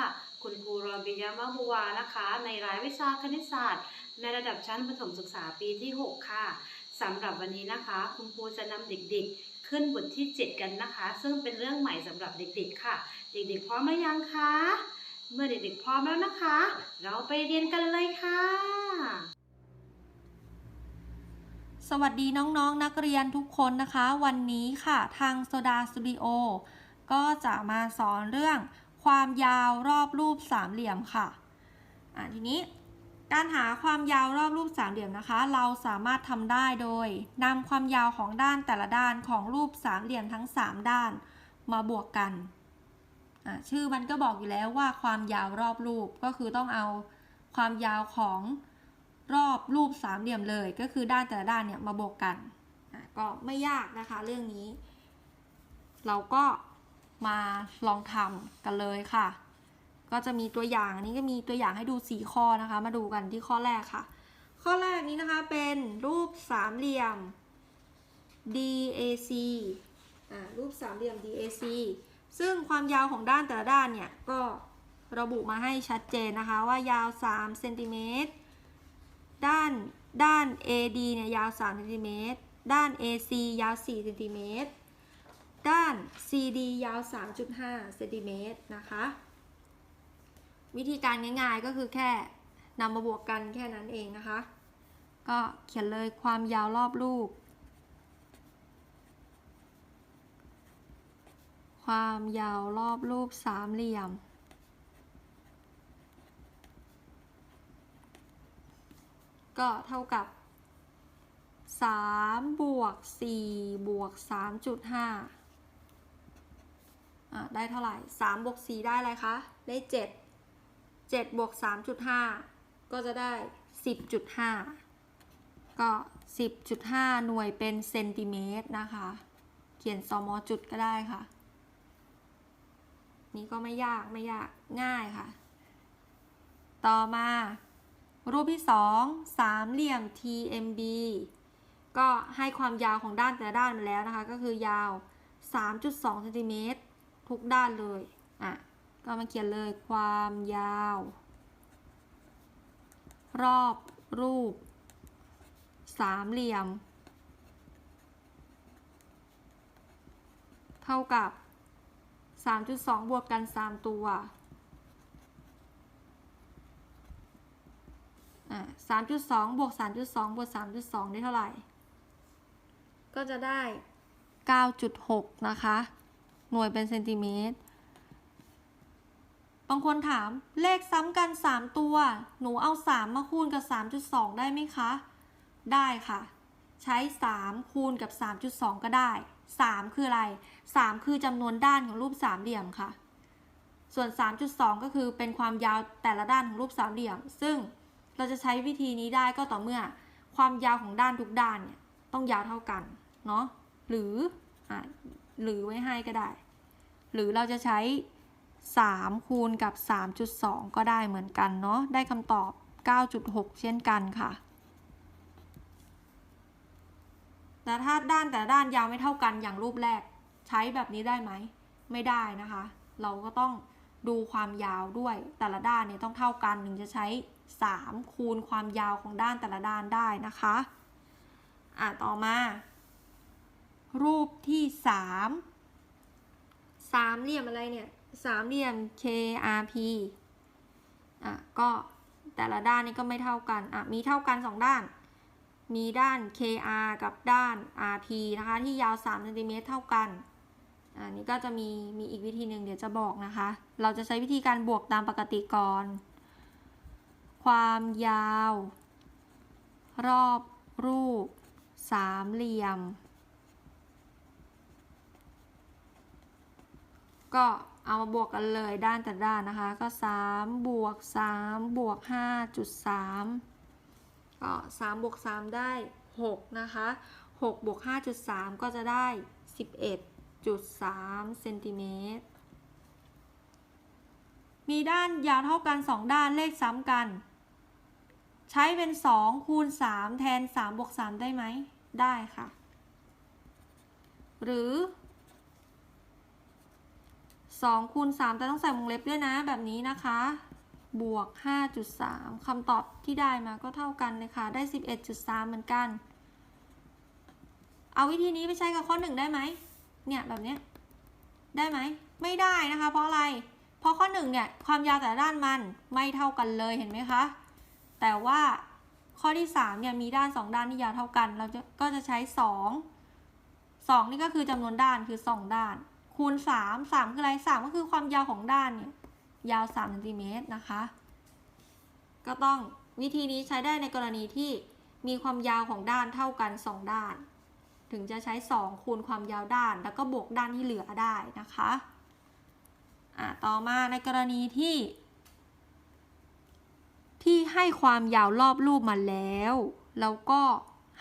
ค่ะ คุณครูรอบิยามะบัวนะคะ ในรายวิชาคณิตศาสตร์ ในระดับชั้นประถมศึกษาปีที่ 6 ค่ะสำหรับวันนี้นะคะ คุณครูจะนำเด็กๆ ขึ้นบทที่ 7 กันนะคะ ซึ่งเป็นเรื่องใหม่สำหรับเด็กๆ ค่ะ เด็กๆ พร้อมหรือยังคะ เมื่อเด็กๆ พร้อมแล้วนะคะ เราไปเรียนกันเลยค่ะ สวัสดีน้องๆนนักเรียนทุกคนนะคะ วันนี้ค่ะทางโซดาสตูดิโอก็จะมาสอนเรื่อง ความยาวรอบรูปสามเหลี่ยมค่ะอะทีนี้การหาความยาวรอบรูปสามเหลี่ยมนะคะ เราสามารถทำได้โดยนำความยาวของด้านแต่ละด้านของรูปสามเหลี่ยมทั้ง 3 ด้านมาบวกกันอะชื่อมันก็บอกอยู่แล้วว่าความยาวรอบรูปก็คือต้องเอาความยาวของรอบรูปสามเหลี่ยมเลย ก็คือด้านแต่ละด้านเนี่ยมาบวกกันก็ไม่ยากนะคะ เรื่องนี้ เราก็ มาลองทำกันเลยค่ะ ก็จะมีตัวอย่างนนี้ก็มีตัวอย่างให้ดู 4 ข้อนะคะ มาดูกันที่ข้อแรกค่ะ ข้อแรกนี้นะคะเป็นรูปสามเหลี่ยม DAC อ่ารูปสามเหลี่ยม DAC ซึ่งความยาวของด้านแต่ละด้านเนี่ยก็ระบุมาให้ชัดเจนนะคะว่ายาว3เซนติเมตรด้านด้าน AD เนี่ยยาว3เซนติเมตรด้าน AC ยาว4เซนติเมตร ด้าน CD ยาว 3.5เซนติเมตรนะคะ วิธีการง่ายๆก็คือแค่นำมาบวกกันแค่นั้นเองนะคะ ก็เขียนเลยความยาวรอบรูป ความยาวรอบรูปสามเหลี่ยม ก็เท่ากับ3บวก4บวก3.5 ได้เท่าไหร่3บวก4ได้อะไรคะ ได้ 7 7บวก3.5 ก็จะได้ 10.5 ก็ 10.5 หน่วยเป็นเซนติเมตรนะคะ เขียนสมอจุดก็ได้ค่ะ นี่ก็ไม่ยากไม่ยากง่ายค่ะ ต่อมา รูปที่ 2 สามเหลี่ยม TMB ก็ให้ความยาวของด้านแต่ละด้านมาแล้วนะคะ ก็คือยาว 3.2เซนติเมตร ทุกด้านเลย อะ ก็มาเขียนเลยความยาว รอบรูป สามเหลี่ยม เท่ากับ 3.2 บวกกัน 3 ตัวอ่า3.2บวก3.2บวก3.2ได้เท่าไหร่ ก็จะได้9.6นะคะ หน่วยเป็นเซนติเมตร บางคนถามเลขซ้ำกัน 3 ตัว หนูเอา 3 มาคูณกับ 3.2 ได้ไหมคะ ได้ค่ะ ใช้ 3 คูณกับ 3.2 ก็ได้ 3 คืออะไร 3 คือจำนวนด้านของรูปสามเหลี่ยมค่ะ ส่วน 3.2 ก็คือเป็นความยาวแต่ละด้านของรูปสามเหลี่ยม ซึ่งเราจะใช้วิธีนี้ได้ก็ต่อเมื่อความยาวของด้านทุกด้านเนี่ยต้องยาวเท่ากันเนาะหรืออหรือไว้ให้ก็ได้ หรือเราจะใช้ 3 คูณกับ 3.2 ก็ได้เหมือนกันเนาะได้คำตอบ 9.6 เช่นกันค่ะแต่ถ้าด้านแต่ละด้านยาวไม่เท่ากันอย่างรูปแรก ใช้แบบนี้ได้ไหม ไม่ได้นะคะ เราก็ต้องดูความยาวด้วยแต่ละด้านเนี่ยต้องเท่ากันถึงจะใช้ 3 คูณความยาวของด้านแต่ละด้านได้นะคะ อะ ต่อมา รูปที่3สามเหลี่ยมอะไรเนี่ยสามเหลี่ยม KRP อะก็แต่ละด้านนี่ก็ไม่เท่ากันอะมีเท่ากัน2ด้าน มีด้าน KR กับด้าน RP นะคะ ที่ยาว3เซนติเมตรเท่ากันอันนี้ก็จะมีมีอีกวิธีหนึ่งเดี๋ยวจะบอกนะคะ เราจะใช้วิธีการบวกตามปกติก่อน ความยาว รอบรูปสามเหลี่ยม ก็เอามาบวกกันเลยด้านแต่ด้านนะคะ ก็3บวก3บวก5.3ก็3บวก3ได้ 6 นะคะ6บวก5.3 ก็จะได้ 11.3เซนติเมตร มีด้านยาวเท่ากัน 2 ด้านเลขซ้ำกัน ใช้เป็น 2 คูณ 3 แทน 3 บวก 3 ได้ไหม ได้ค่ะ หรือ 2คูณ3แต่ต้องใส่วงเล็บด้วยนะแบบนี้นะคะ บวก 5.3 คำตอบที่ได้มาก็เท่ากันเลยค่ะ ได้ 11.3 เหมือนกัน เอาวิธีนี้ไปใช้กับข้อ 1 ได้ไหม เนี่ยแบบนี้ ได้ไหม ไม่ได้นะคะ เพราะอะไร เพราะข้อ 1 เนี่ย ความยาวแต่ด้านมันไม่เท่ากันเลยเห็นไหมคะ แต่ว่าข้อที่3เนี่ยมีด้าน 2 ด้านที่ยาวเท่ากัน เราจะก็จะใช้ 2 2 นี่ก็คือจำนวนด้านคือ 2 ด้าน คูณ 3 3 คืออะไร 3 ก็คือความยาวของด้านเนี่ยยาว3เซนติเมตรนะคะ ก็ต้องวิธีนี้ใช้ได้ในกรณีที่มีความยาวของด้านเท่ากัน 2 ด้าน ถึงจะใช้ 2 คูณความยาวด้าน แล้วก็บวกด้านที่เหลือได้นะคะอะต่อมาในกรณีที่ ที่ให้ความยาวรอบรูปมาแล้ว แล้วก็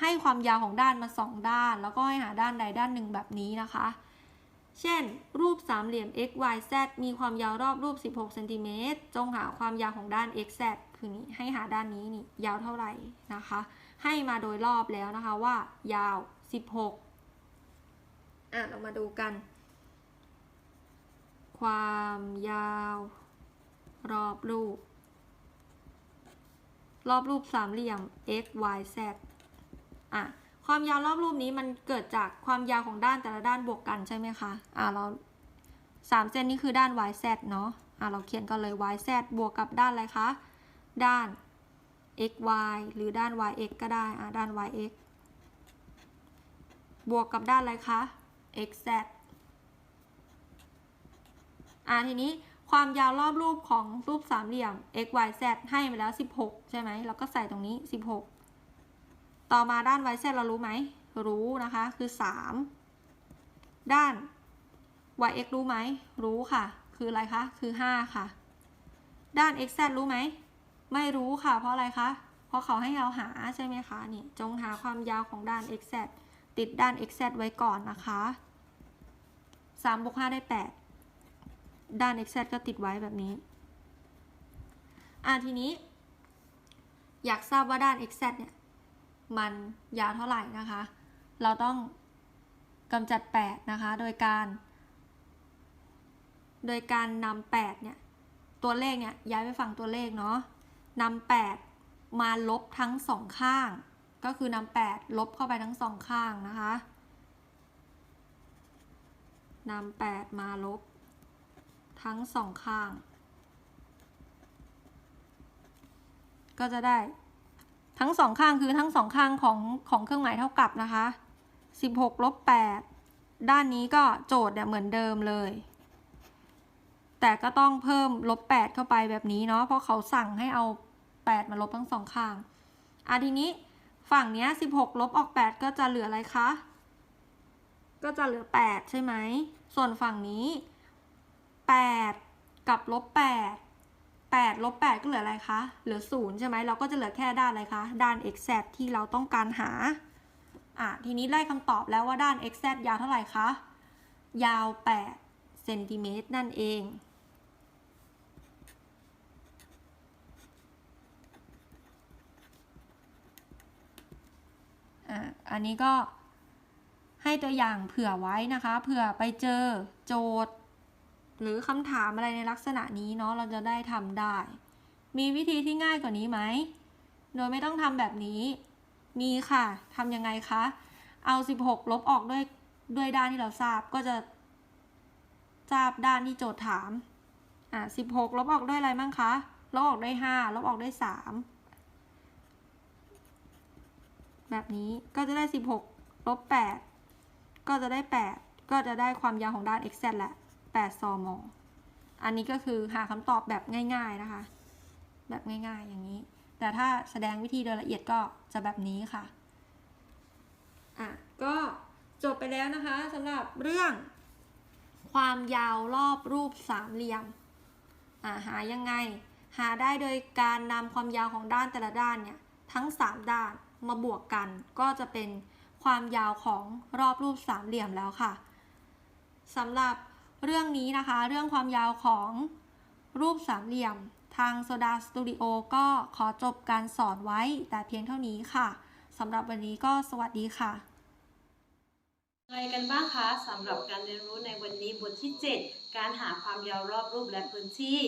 ให้ความยาวของด้านมา 2 ด้าน แล้วก็ให้หาด้านใดด้านหนึ่งแบบนี้นะคะ เช่น รูปสามเหลี่ยม x y z มีความยาวรอบรูป 16เซนติเมตรจงหาความยาวของด้าน x z คือนี้ให้หาด้านนี้นี่ยาวเท่าไหร่นะคะ ให้มาโดยรอบแล้วนะคะว่ายาว 16 อะ เรามาดูกัน ความยาวรอบรูป รอบรูปสามเหลี่ยม x y z อะ ความยาวรอบรูปนี้มันเกิดจากความยาวของด้านแต่ละด้านบวกกันใช่ไหมคะ อะเราสามเส้นนี้คือด้าน y z เนาะ อะเราเขียนกันเลย y z บวกกับด้านอะไรคะ ด้าน x y หรือด้าน y x ก็ได้ อะด้าน y x บวกกับด้านอะไรคะ x z อะทีนี้ความยาวรอบรูปของรูปสามเหลี่ยม x y z ให้มาแล้ว 16 ใช่ไหมเราก็ใส่ตรงนี้ 16 ต่อมาด้าน y z เรารู้ไหม รู้นะคะ คือ 3 ด้าน y x รู้ไหม รู้ค่ะ คืออะไรคะ คือ 5 ค่ะ ด้าน x z รู้ไหม ไม่รู้ค่ะ เพราะอะไรคะ เพราะเขาให้เราหาใช่ไหมคะ นี่ จงหาความยาวของด้าน x z ติดด้าน x z ไว้ก่อนนะคะ3บวก5ได้ 8 ด้าน x z ก็ติดไว้แบบนี้ อะทีนี้ อยากทราบว่าด้าน x z เนี่ย มันยาวเท่าไหร่นะคะ เราต้องกำจัด 8 นะคะ โดยการ โดยการนำ8เนี่ย ตัวเลขเนี่ยย้ายไปฝั่งตัวเลขเนาะนำ8มาลบทั้งสองข้าง ก็คือนำ8ลบเข้าไปทั้งสองข้างนะคะนำ8มาลบ ทั้งสองข้าง ก็จะได้ ทั้งสองข้างคือทั้งสองข้างของของเครื่องหมายเท่ากับนะคะ 16ลบ8ด้านนี้ก็โจทย์เนี่ยเหมือนเดิมเลย แต่ก็ต้องเพิ่มลบ8เข้าไปแบบนี้เนาะเพราะเขาสั่งให้เอา 8 มาลบทั้งสองข้างอะทีนี้ฝั่งเนี้ย16ลบออก 8 ก็จะเหลืออะไรคะ ก็จะเหลือ 8 ใช่ไหม ส่วนฝั่งนี้ 8 กับลบ8 8ลบ8ก็เหลืออะไรคะ เหลือ 0 ใช่ไหมเราก็จะเหลือแค่ด้านอะไรคะ ด้าน x z ที่เราต้องการหา อะ ทีนี้ได้คำตอบแล้วว่าด้าน x z ยาวเท่าไหร่คะ ยาว8เซนติเมตรนั่นเอง อะ อันนี้ก็ให้ตัวอย่างเผื่อไว้นะคะ เผื่อไปเจอโจทย์ หรือคำถามอะไรในลักษณะนี้เนาะเราจะได้ทำได้ มีวิธีที่ง่ายกว่านี้ไหม โดยไม่ต้องทำแบบนี้ มีค่ะทำยังไงคะ เอา 16 ลบออกด้วยด้วยด้านที่เราทราบก็จะ ทราบด้านที่โจทย์ถาม อะ16 ลบออกด้วยอะไรมั่งคะ ลบออกด้วย 5 ลบออกด้วย 3 แบบนี้ก็จะได้ 16 ลบ 8 ก็จะได้ 8 ก็จะได้ความยาวของด้าน x แหละ 8ซมอันนี้ก็คือหาคำตอบแบบง่าย ๆนะคะ แบบง่ายๆอย่างนี้ แต่ถ้าแสดงวิธีโดยละเอียดก็จะแบบนี้ค่ะ อะ ก็จบไปแล้วนะคะสำหรับเรื่อง ความยาวรอบรูปสามเหลี่ยม อ่าหายังไง หาได้โดยการนำความยาวของด้านแต่ละด้านเนี่ย ทั้ง 3 ด้านมาบวกกัน ก็จะเป็นความยาวของรอบรูปสามเหลี่ยมแล้วค่ะสำหรับ เรื่องนี้นะคะ เรื่องความยาวของรูปสามเหลี่ยม ทางโซดาสตูดิโอก็ขอจบการสอนไว้แต่เพียงเท่านี้ค่ะสำหรับวันนี้ก็สวัสดีค่ะอะไรกันบ้างคะสำหรับการเรียนรู้ในวันนี้บทที่ 7 การหาความยาวรอบรูปและพื้นที่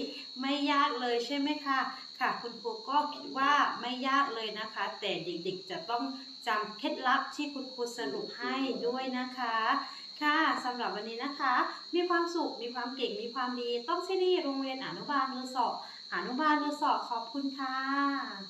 ไม่ยากเลยใช่ไหมคะค่ะ คุณครูก็คิดว่าไม่ยากเลยนะคะ แต่เด็กๆจะต้องจำเคล็ดลับที่คุณครูสรุปให้ด้วยนะคะ ค่ะสำหรับวันนี้นะคะ มีความสุข มีความเก่ง มีความดี ต้องที่นี่โรงเรียนอนุบาลมือสอบอนุบาลมือสอบขอบคุณค่ะ